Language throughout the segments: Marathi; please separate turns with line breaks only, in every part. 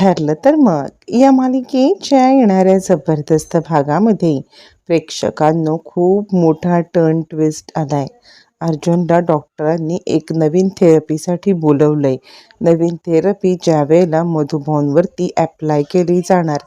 ठरलं तर मग. या मालिकेच्या येणाऱ्या जबरदस्त भागामध्ये प्रेक्षकांनो खूप मोठा टर्न ट्विस्ट आलाय. अर्जुनला डॉक्टरांनी एक नवीन थेरपीसाठी बोलवलंय. नवीन थेरपी ज्या वेळेला मधुभाऊंवरती ॲप्लाय केली जाणार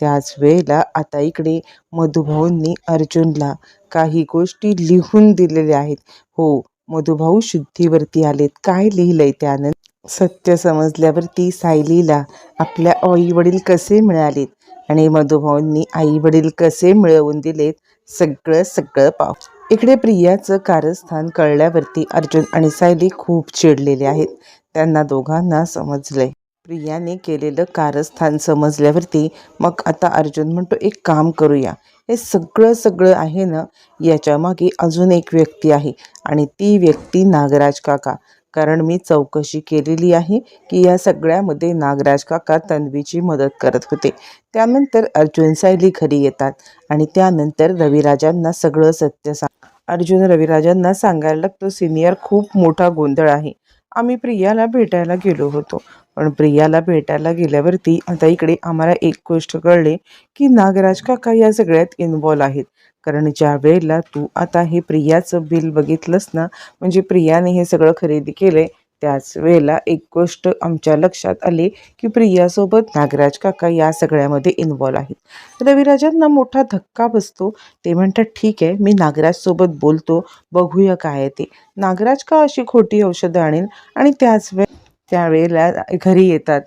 त्याच वेळेला आता इकडे मधुभाऊंनी अर्जुनला काही गोष्टी लिहून दिलेल्या आहेत. हो मधुभाऊ शुद्धीवरती आलेत. काय लिहिलंय त्यानं? सत्य समजल्यावरती सायलीला आपल्या आई वडील कसे मिळालेत आणि मधुभाऊंनी आई वडील कसे मिळवून दिलेत सगळं सगळं पाव इकडे प्रियाचं कारस्थान कळल्यावरती अर्जुन आणि सायली खूप चिडलेले आहेत. त्यांना दोघांना समजलंय. प्रियाने केलेलं कारस्थान समजल्यावरती मग आता अर्जुन म्हणतो एक काम करूया. हे सगळं सगळं आहे ना? याच्या मागे अजून एक व्यक्ती आहे आणि ती व्यक्ती नागराज काका. कारण मी चौकशी केलेली आहे की या सगळ्यामध्ये नागराज काका तन्वीची मदत करत होते. त्यानंतर अर्जुन सायली घरी येतात आणि त्यानंतर रविराजांना सगळं सत्य सांग अर्जुन रविराजांना सांगायला लागतो सिनियर खूप मोठा गोंधळ आहे. आम्ही प्रियाला भेटायला गेलो होतो. पण प्रियाला भेटायला गेल्यावरती आता इकडे आम्हाला एक गोष्ट कळली की नागराज काका या सगळ्यात इन्वॉल्व आहेत. कारण ज्या वेळेला तू आता हे प्रियाचं बिल बघितलंस ना म्हणजे प्रियाने हे सगळं खरेदी केलंय त्याच वेळेला एक गोष्ट आमच्या लक्षात आली की प्रियासोबत नागराज काका या सगळ्यामध्ये इन्वॉल्व आहेत. रविराजांना मोठा धक्का बसतो ते म्हणतात ठीक आहे मी नागराजसोबत बोलतो बघूया काय ते. नागराज का अशी खोटी औषधं आणेल आणि त्याच वेळ त्यावेळेला घरी येतात.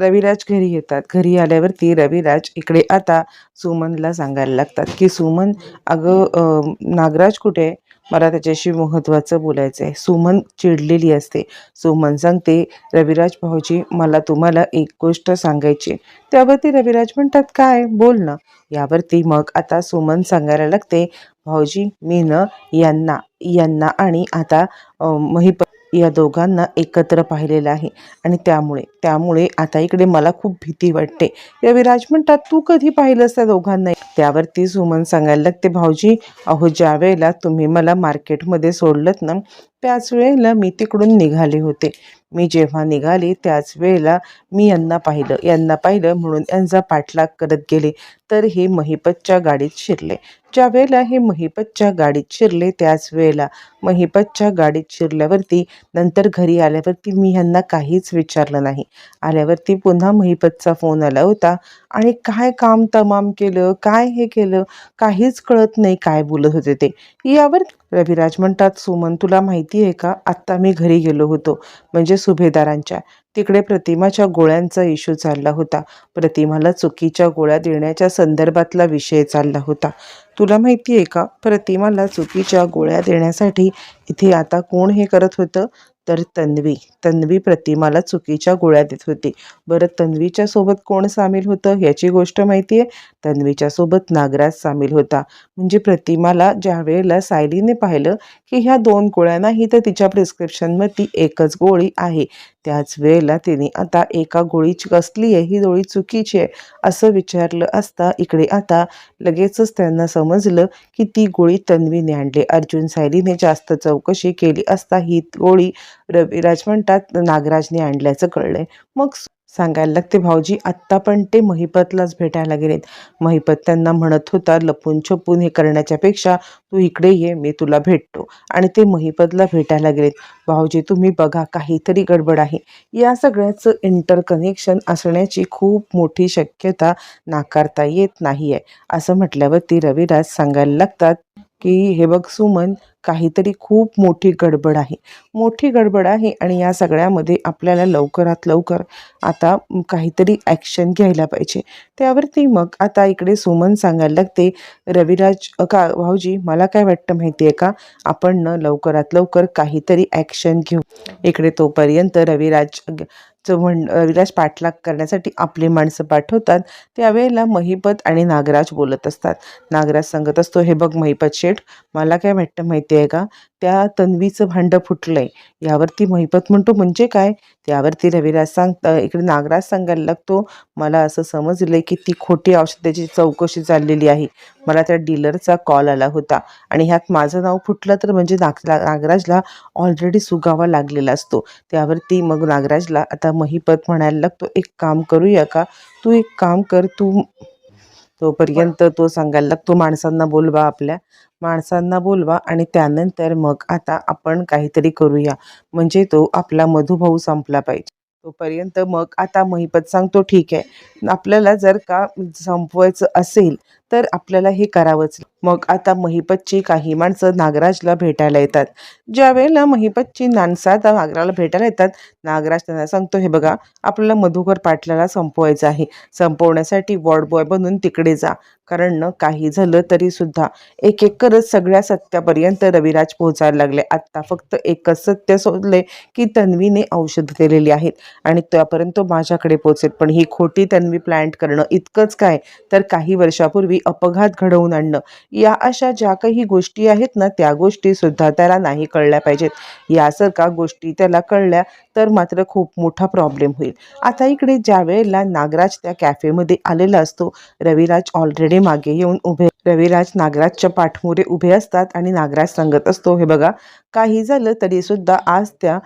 रविराज घरी येतात. घरी आल्यावरती रविराज इकडे आता सुमनला सांगायला लागतात की सुमन अगं नागराज कुठे आहे? मला त्याच्याशी महत्त्वाचं बोलायचं आहे सुमन चिडलेली असते. सुमन सांगते रविराज भाऊजी मला तुम्हाला एक गोष्ट सांगायची त्यावरती रविराज म्हणतात काय? बोल ना. यावरती मग आता सुमन सांगायला लागते भाऊजी मी न यांना यांना आणि आता अं, महिप या दोघांना एकत्र पाहिलेलं आहे. आणि त्यामुळे त्यामुळे आता इकडे मला खूप भीती वाटते. रविराज म्हणतात तू कधी पाहिलंस त्या दोघांना? त्यावरती सुमन सांगायला लागते भाऊजी अहो ज्या वेळेला तुम्ही मला मार्केटमध्ये सोडलत ना त्याच वेळेला मी तिकडून निघाले होते. मी जेव्हा निघाले त्याच वेळेला मी यांना पाहिलं. यांना पाहिलं म्हणून यांचा पाठलाग करत गेले. तर हे महिपतच्या गाडीत शिरले. ज्या वेळेला हे महिपतच्या गाडीत शिरले त्याच वेळेला महिपतच्या गाडीत शिरल्यावरती नंतर घरी आल्यावरती मी ह्यांना काहीच विचारलं नाही. आल्यावरती पुन्हा महिपतचा फोन आला होता आणि काय काम तमाम केलं काय काय हे केलं? काहीच कळत नाही काय बोलत होते ते. यावर रविराज म्हणतात सुमन तुला माहिती आहे का? आत्ता मी घरी गेलो होतो म्हणजे सुभेदारांच्या. तिकडे प्रतिमाच्या गोळ्यांचा इश्यू चालला होता. प्रतिमाला चुकीच्या गोळ्या देण्याच्या संदर्भातला विषय चालला होता. तुला माहिती आहे का? प्रतिमाला चुकीच्या गोळ्या देण्यासाठी इथे आता कोण हे करत होतं? तर तन्वी. तन्वी प्रतिमाला चुकीच्या गोळ्या देत होती. बरं तन्वीच्या सोबत कोण सामील होतं याची गोष्ट माहिती आहे तन्वीच्या सोबत नागराज सामील होता. म्हणजे प्रतिमाला ज्या वेळेला सायलीने पाहिलं की ह्या दोन गोळ्या नाही तर तिच्या प्रिस्क्रिप्शनमध्ये एकच गोळी आहे. त्याच वेळेला तिने आता एका गोळीची कसली आहे? ही गोळी चुकीची आहे. असं विचारलं असता इकडे आता लगेचच त्यांना समजलं की ती गोळी तन्वीने आणली. अर्जुन सायलीने जास्त चौकशी केली असता ही गोळी रविराज म्हणतात नागराजने आणल्याचं कळलंय. मग सांगायला लागते भाऊजी आत्ता पण ते महिपतलाच भेटायला गेलेत. महिपत त्यांना म्हणत होता लपून छपून हे करण्याच्या पेक्षा तू इकडे ये मी तुला भेटतो. आणि ते महिपतला भेटायला गेलेत. भाऊजी तुम्ही बघा काहीतरी गडबड आहे. या सगळ्याचं इंटरकनेक्शन असण्याची खूप मोठी शक्यता नाकारता येत नाही आहे असं म्हटल्यावरती रविराज सांगायला लागतात की हे बघ सुमन काहीतरी खूप मोठी गडबड आहे. मोठी गडबड आहे आणि या सगळ्यामध्ये आपल्याला लवकरात लवकर आता काहीतरी ॲक्शन घ्यायला पाहिजे. त्यावरती मग आता इकडे सुमन सांगायला लागते रविराज का भाऊजी मला काय वाटतं माहिती आहे का? आपण न लवकरात लवकर काहीतरी ॲक्शन घेऊ. इकडे तोपर्यंत रविराज म्हण रविराज पाठलाग करण्यासाठी आपली माणसं पाठवतात. त्यावेळेला महिपत आणि नागराज बोलत असतात. नागराज सांगत असतो हे बघ महिपत शेठ मला काय वाटतं माहिती आहे का? त्या तन्वीचं भांडं फुटलंय. यावरती महिपत म्हणतो म्हणजे काय? त्यावरती रविराज सांग इकडे नागराज सांगायला लागतो मला असं समजलंय की ती खोटी औषधाची चौकशी चाललेली आहे. मला त्या डीलरचा कॉल आला होता आणि ह्यात माझं नाव फुटलं तर म्हणजे नाग नागराजला ऑलरेडी सुगावा लागलेला असतो. त्यावरती मग नागराजला आता महिपत म्हणायला लागतो एक काम करूया का? तू एक काम कर तू तोपर्यंत तो सांगायला लागतो माणसांना बोलवा आपल्या. माणसांना बोलवा आणि त्यानंतर मग आता आपण काहीतरी करूया. म्हणजे तो आपला मधुभाऊ संपला पाहिजे. तोपर्यंत मग आता महिपत सांगतो ठीक आहे. आपल्याला जर का संपवायचं असेल तर आपल्याला हे करावंच मग आता महिपतची काही माणसं नागराजला भेटायला येतात. ज्या वेळेला महिपतची नानसा आता नागराला भेटायला येतात नागराज त्यांना सांगतो हे बघा आपल्याला मधुकर पाटलाला संपवायचं आहे. संपवण्यासाठी वॉर्ड बॉय बनून तिकडे जा. कारण न काही झालं तरी सुद्धा एक एक करत सगळ्या सत्यापर्यंत रविराज पोहोचायला लागले. आत्ता फक्त एकच सत्य शोधले की तन्वीने औषध दिलेली आहेत आणि त्यापर्यंत माझ्याकडे पोहोचेल. पण ही खोटी तन्वी प्लॅन्ट करणं इतकंच काय? तर काही वर्षापूर्वी अपघात घडवून आणणं. या अशा ज्या काही गोष्टी आहेत ना त्या गोष्टी सुद्धा त्याला नाही कळल्या पाहिजेत. यासारख्या गोष्टी त्याला कळल्या तर मात्र खूप मोठा प्रॉब्लेम होईल. आता इकडे ज्या वेळेला नागराज त्या कॅफेमध्ये आलेला असतो रविराज ऑलरेडी मागे येऊन उभे रविराज नागराजच्या पाठमोरे उभे असतात आणि नागराज सांगत असतो हे बघा काही झालं तरी सुद्धा आज त्या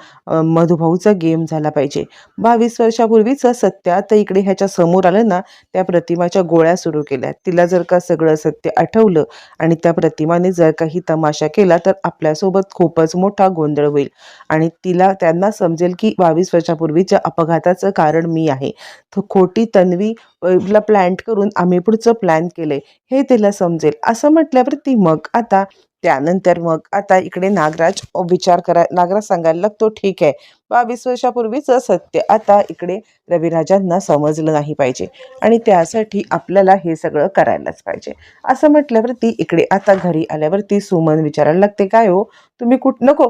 मधुभाऊचा गेम झाला पाहिजे. बावीस वर्षापूर्वीचं सत्य आता इकडे ह्याच्या समोर आलं ना त्या प्रतिमाच्या गोळ्या सुरू केल्या. तिला जर का सगळं सत्य आठवलं आणि त्या प्रतिमाने जर काही तमाशा केला तर आपल्यासोबत खूपच मोठा गोंधळ होईल. आणि तिला त्यांना समजेल की बावीस वर्षापूर्वीच्या अपघाताचं कारण मी आहे. तर खोटी तन्वी ला प्लॅन्ट करून आम्ही पुढचं प्लॅन केलंय. हे तिला समजेल. असं म्हटल्यावर ती मग आता त्यानंतर मग आता इकडे नागराज विचार करा नागराज सांगायला लागतो ठीक आहे बावीस वर्षापूर्वीचं सत्य. आता इकडे रविराजांना समजलं नाही पाहिजे आणि त्यासाठी आपल्याला हे सगळं करायलाच पाहिजे. असं म्हटल्यावरती इकडे आता घरी आल्यावरती सुमन विचारायला लागते काय हो तुम्ही कुठ नको.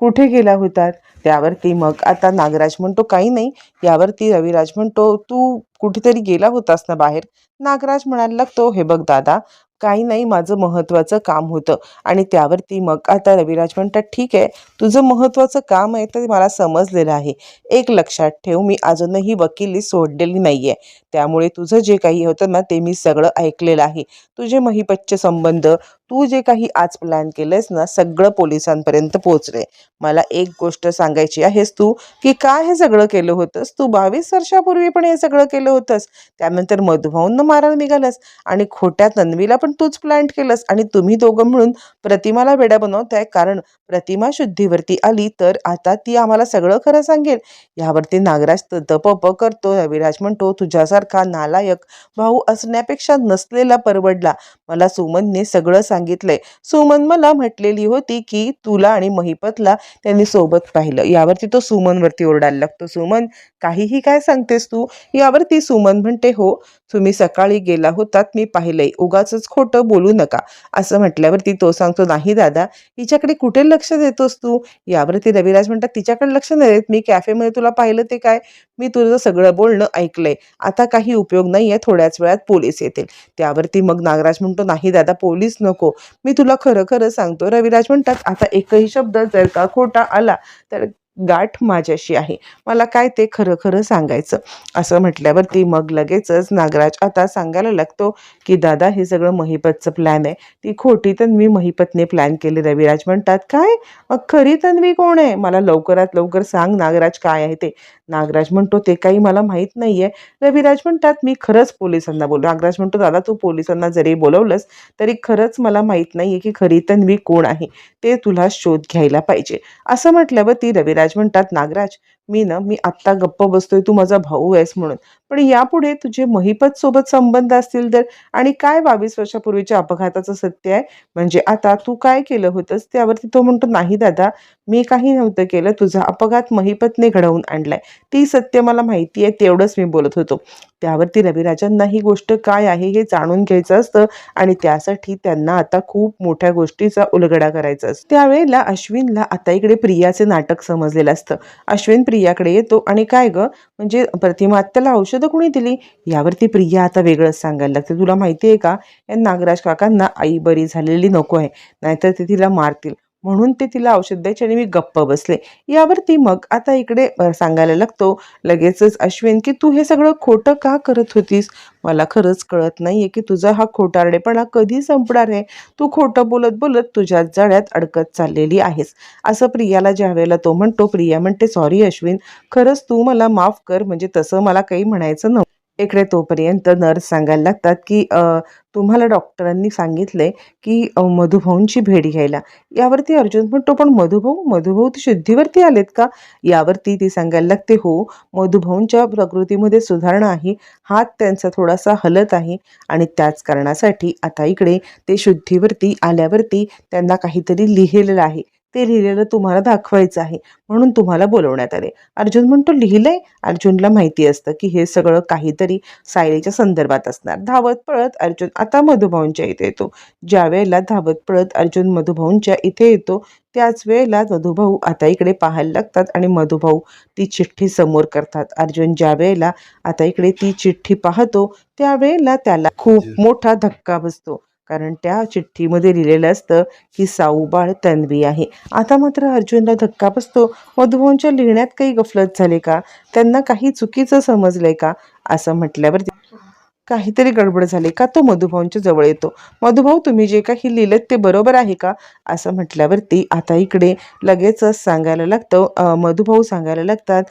कुठे गेला होतात? त्यावरती मग आता नागराज म्हणतो काही नाही. यावरती रविराज म्हणतो तू कुठेतरी गेला होतास ना बाहेर? नागराज म्हणायला लागतो हे बघ दादा काही नाही माझं महत्त्वाचं काम होतं. आणि त्यावरती मग आता रविराज म्हणतात ठीक आहे तुझं महत्त्वाचं काम आहे ते मला समजलेलं आहे. एक लक्षात ठेव मी अजूनही वकिली सोडलेली नाही आहे त्यामुळे तुझं जे काही होतं ना ते मी सगळं ऐकलेलं आहे. तुझे महिपच्च संबंध तू जे काही आज प्लॅन केलंयस ना सगळं पोलिसांपर्यंत पोचले मला एक गोष्ट सांगायची आहेस तू की काय हे सगळं केलं होतंस? तू बावीस वर्षापूर्वी पण हे सगळं केलं होतंस. त्यानंतर मधुभाऊंना मारायला निघालंस आणि खोट्या तन्वीला पण तूच प्लॅन्ट केलंस आणि तुम्ही दोघं मिळून प्रतिमाला वेड्या बनवताय. कारण प्रतिमा शुद्धीवरती आली तर आता ती आम्हाला सगळं खरं सांगेल. यावरती नागराज तप करतो. रविराज म्हणतो तुझ्यासारखा नालायक भाऊ असण्यापेक्षा नसलेला परवडला. मला सुमनने सगळं सांगितलंय. सुमन मला म्हटलेली होती की तुला आणि महिपतला त्यांनी सोबत पाहिलं. यावरती तो सुमनवरती ओरडायला लागतो. सुमन काहीही काय सांगतेस तू? यावरती सुमन म्हणते हो तुम्ही सकाळी गेला होतात मी पाहिलंय. उगाच खोटं बोलू नका. असं म्हटल्यावरती तो सांगतो नाही दादा हिच्याकडे कुठे लक्ष देतोस तू? यावरती रविराज म्हणतात तिच्याकडे लक्ष नाही देत. मी कॅफेमध्ये तुला पाहिलं ते काय? मी तुझं सगळं बोलणं ऐकलंय. आता काही उपयोग नाही आहे थोड्याच वेळात पोलीस येतील. त्यावरती मग नागराज म्हणतो नाही दादा पोलीस नको. मी तुला खरं खरं सांगतो. रविराज म्हणतात आता एकही शब्द जर का खोटा आला तर गाठ माझ्याशी आहे. मला काय ते खरं खरं सांगायचं? असं म्हटल्यावरती मग लगेचच नागराज आता सांगायला लागतो की दादा हे सगळं महिपतचं प्लॅन आहे. ती खोटी तन्वी महिपतने प्लॅन केली. रविराज म्हणतात काय? मग खरी तन्वी कोण आहे? मला लवकरात लवकर सांग नागराज काय आहे ते. नागराज म्हणतो ते काही मला माहीत नाही आहे रविराज म्हणतात मी खरंच पोलिसांना बोललो. नागराज म्हणतो दादा तू पोलिसांना जरी बोलवलंस तरी खरंच मला माहीत नाही आहे की खरी तन्वी कोण आहे. ते तुला शोध घ्यायला पाहिजे. असं म्हटल्यावर ती रविराज म्हणतात नागराज मी ना मी आत्ता गप्प बसतोय तू माझा भाऊ आहेस म्हणून. पण यापुढे तुझे महिपत सोबत संबंध असतील तर? आणि काय बावीस वर्षापूर्वीच्या अपघाताचं सत्य आहे? म्हणजे आता तू काय केलं होतंस? त्यावरती तो म्हणतो नाही दादा मी काही नव्हतं केलं. तुझा अपघात महिपतने घडवून आणलाय. ती सत्य मला माहिती आहे तेवढंच मी बोलत होतो. त्यावरती रविराजांना ही गोष्ट काय आहे हे जाणून घ्यायचं असतं आणि त्यासाठी त्यांना आता खूप मोठ्या गोष्टीचा उलगडा करायचा असतो. त्यावेळेला अश्विनला आता इकडे प्रियाचे नाटक समजलेलं असतं. अश्विन प्रियाकडे येतो. आणि काय ग? म्हणजे प्रतिमा आत्याला औषधं कुणी दिली? यावरती प्रिया आता वेगळंच सांगायला लागते. तुला माहिती आहे का? या नागराज काकांना आई बरी झालेली नको आहे. नाहीतर ते तिला मारतील. म्हणून ते तिला औषध द्यायचे आणि मी गप्प बसले. यावरती मग आता इकडे सांगायला लागतो लगेचच अश्विन की तू हे सगळं खोटं का करत होतीस? मला खरंच कळत नाहीये की तुझा हा खोटारडेपणा कधी संपणार आहे? तू खोटं बोलत बोलत तुझ्या जाळ्यात अडकत चाललेली आहेस. असं प्रियाला ज्या वेळेला तो म्हणतो प्रिया म्हणते सॉरी अश्विन. खरंच तू मला माफ कर म्हणजे तसं मला काही म्हणायचं नव्हतं. इकडे तोपर्यंत नर्स सांगायला लागतात की तुम्हाला डॉक्टरांनी सांगितले की मधुभाऊंची भेट घ्यायला. यावरती अर्जुन म्हणतो पण मधुभाऊ मधुभाऊ ते शुद्धीवरती आलेत का? यावरती ती सांगायला लागते हो मधुभाऊंच्या प्रकृतीमध्ये सुधारणा आहे. हात त्यांचा थोडासा हलत आहे आणि त्याच कारणासाठी आता इकडे ते शुद्धीवरती आल्यावरती त्यांना काहीतरी लिहिलेलं आहे. ते लिहिलेलं तुम्हाला दाखवायचं आहे म्हणून तुम्हाला बोलवण्यात आले. अर्जुन म्हणतो लिहिलंय. अर्जुनला माहिती असतं की हे सगळं काहीतरी सायलीच्या संदर्भात असणार. धावत पळत अर्जुन आता मधुभाऊंच्या इथे येतो. ज्या वेळेला धावत पळत अर्जुन मधुभाऊंच्या इथे येतो त्याच वेळेला मधुभाऊ आता इकडे पाहायला लागतात आणि मधुभाऊ ती चिठ्ठी समोर करतात. अर्जुन ज्या वेळेला आता इकडे ती चिठ्ठी पाहतो त्यावेळेला त्याला खूप मोठा धक्का बसतो. कारण त्या चिठ्ठीमध्ये लिहिलेलं असतं की साऊबाळ तन्वी आहे. आता मात्र अर्जुनला धक्का बसतो. मधुबनच्या लिहिण्यात काही गफलत झाली का? त्यांना काही चुकीचं समजलंय का? असं म्हटल्यावर काहीतरी गडबड झाली का? तो मधुभाऊंच्या जवळ येतो. मधुभाऊ तुम्ही जे काही लिहिलं ते बरोबर आहे का? असं म्हटल्यावरती आता इकडे लगेचच सांगायला लागतं. मधुभाऊ सांगायला लागतात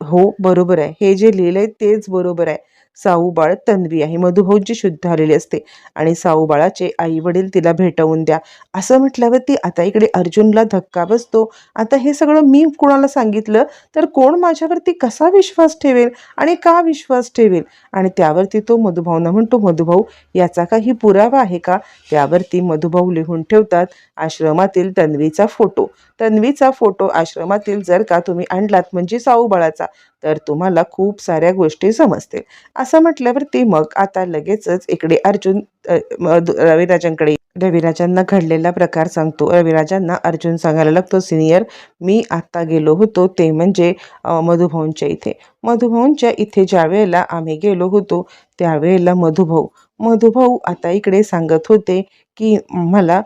हो बरोबर आहे. हे जे लिहिलं आहे तेच बरोबर आहे. साऊबाळ तन्वी आहे. मधुभाऊची शुद्ध आलेली असते. आणि साऊबाळाचे आई वडील तिला भेटवून द्या. असं म्हटल्यावरती आता इकडे अर्जुनला धक्का बसतो. आता हे सगळं मी कोणाला सांगितलं? तर कोण माझ्यावरती कसा विश्वास ठेवेल? आणि का विश्वास ठेवेल? आणि त्यावरती तो मधुभाऊना म्हणतो मधुभाऊ याचा काही पुरावा आहे का? त्यावरती मधुभाऊ लिहून ठेवतात आश्रमातील तन्वीचा फोटो. तन्वीचा फोटो आश्रमातील जर का तुम्ही आणलात म्हणजे साऊबाळाचा. तर तुम्हाला खूप साऱ्या गोष्टी समजतील. असं म्हटल्यावरती मग आता लगेचच इकडे अर्जुन रविराजांकडे रविराजांना घडलेला प्रकार सांगतो. रविराजांना अर्जुन सांगायला लागतो सिनियर मी आत्ता गेलो होतो ते म्हणजे मधुभाऊंच्या इथे. मधुभाऊंच्या इथे ज्या वेळेला आम्ही गेलो होतो त्यावेळेला मधुभाऊ. मधुभाऊ आता इकडे सांगत होते की मला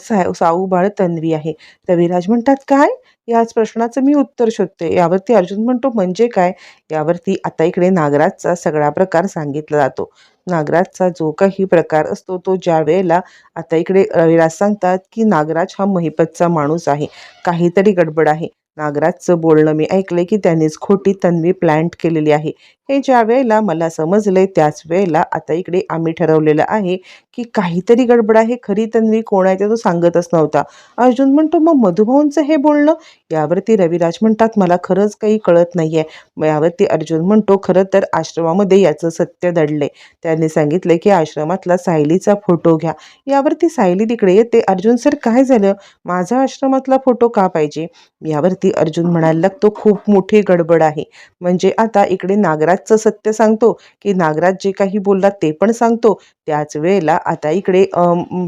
सा साऊबाळ तन्वी आहे. रविराज म्हणतात काय? याच प्रश्नाचं मी उत्तर शोधते. यावरती अर्जुन म्हणतो म्हणजे काय? यावरती आता इकडे नागराजचा सगळा प्रकार सांगितला जातो. नागराजचा जो काही प्रकार असतो तो ज्या वेळेला आता इकडे रविराज सांगतात की नागराज हा महिपतचा माणूस आहे. काहीतरी गडबड आहे. नागराजचं बोलणं मी ऐकले की त्यांनीच खोटी तन्वी प्लॅन्ट केलेली आहे. हे ज्या वेळेला मला समजले त्याच वेळेला आता इकडे आम्ही ठरवलेलं आहे की काहीतरी गडबड आहे. खरी तन्वी कोण आहे ते तो सांगतच नव्हता. अर्जुन म्हणतो मग मधुभाऊंचं हे बोलणं? यावरती रविराज म्हणतात मला खरंच काही कळत नाहीये. मग यावरती अर्जुन म्हणतो खरं तर आश्रमामध्ये याचं सत्य दडले त्यांनी सांगितले की आश्रमातला सायलीचा फोटो घ्या. यावरती सायली तिकडे येते अर्जुन सर काय झालं? माझा आश्रमातला फोटो का पाहिजे? यावरती अर्जुन म्हणायला लागतो खूप मोठी गडबड आहे. म्हणजे आता इकडे नागराजचं सत्य सांगतो की नागराज जे काही बोलला ते पण सांगतो. त्याच वेळेला आता इकडे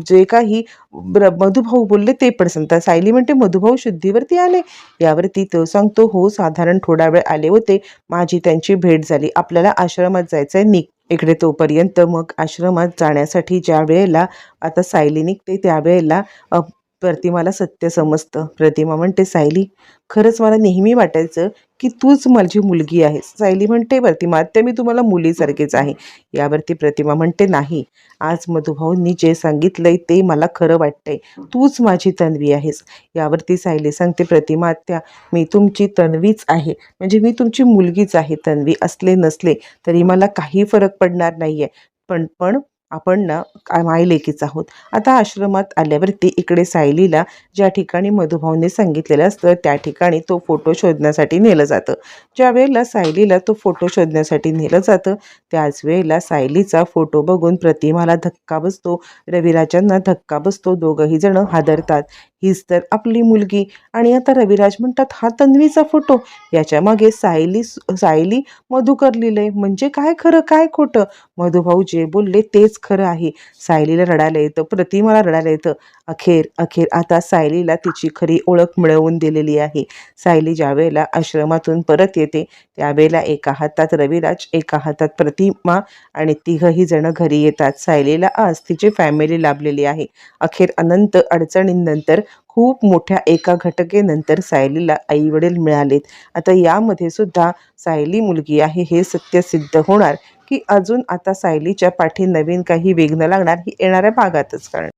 जे काही ब्र मधुभाऊ बोलले ते पण सांगतात. सायली म्हणते मधुभाऊ शुद्धीवरती आले. यावरती तो सांगतो हो साधारण थोडा वेळ आले होते. माझी त्यांची भेट झाली. आपल्याला आश्रमात जायचंय. निघ. इकडे तोपर्यंत मग आश्रमात जाण्यासाठी ज्या वेळेला आता सायली निघते त्यावेळेला प्रतिमाला सत्य समजतं. प्रतिमा म्हणते सायली खरंच मला नेहमी वाटायचं की तूच माझी मुलगी आहेस. सायली म्हणते प्रतिमा आत्या मी तुम्हाला मुलीसारखीच आहे. यावरती प्रतिमा म्हणते नाही आज मधुभाऊंनी जे सांगितलंय ते मला खरं वाटतंय. तूच माझी तन्वी आहेस. यावरती सायली सांगते प्रतिमा आत्या मी तुमची तन्वीच आहे. म्हणजे मी तुमची मुलगीच आहे. तन्वी असले नसले तरी मला काही फरक पडणार नाहीये. पण पण आपण ना काय लेकीच आहोत. आता आश्रमात आल्यावरती इकडे सायलीला ज्या ठिकाणी मधुभाऊने सांगितलेलं असतं त्या ठिकाणी तो फोटो शोधण्यासाठी नेलं जातं. ज्या वेळेला सायलीला तो फोटो शोधण्यासाठी नेलं जातं त्याच वेळेला सायलीचा फोटो बघून प्रतिमाला धक्का बसतो रविराजांना धक्का बसतो दोघंही जण हादरतात. हीच तर आपली मुलगी. आणि आता रविराज म्हणतात हा तन्वीचा फोटो. याच्या मागे सायली सायली मधुकर लिहिलंय. म्हणजे काय खरं काय खोटं? मधुभाऊ जे बोलले तेच खरं आहे. सायलीला रडायला येतं प्रतिमाला रडायला येतं. अखेर अखेर आता सायलीला तिची खरी ओळख मिळवून दिलेली आहे. सायली ज्यावेळेला आश्रमातून परत येते त्यावेळेला एका हातात रविराज एका हातात प्रतिमा आणि तिघही जण घरी येतात. सायलीला आज तिची फॅमिली लाभलेली आहे. अखेर अनंत अडचणींनंतर खूप मोठ्या एका घटकेनंतर सायलीला आई वडील मिळालेत. आता यामध्ये सुद्धा सायली मुलगी आहे हे सत्य सिद्ध होणार की अजून आता सायलीच्या पाठी नवीन काही वेगणं लागणार ही येणाऱ्या भागातच कारण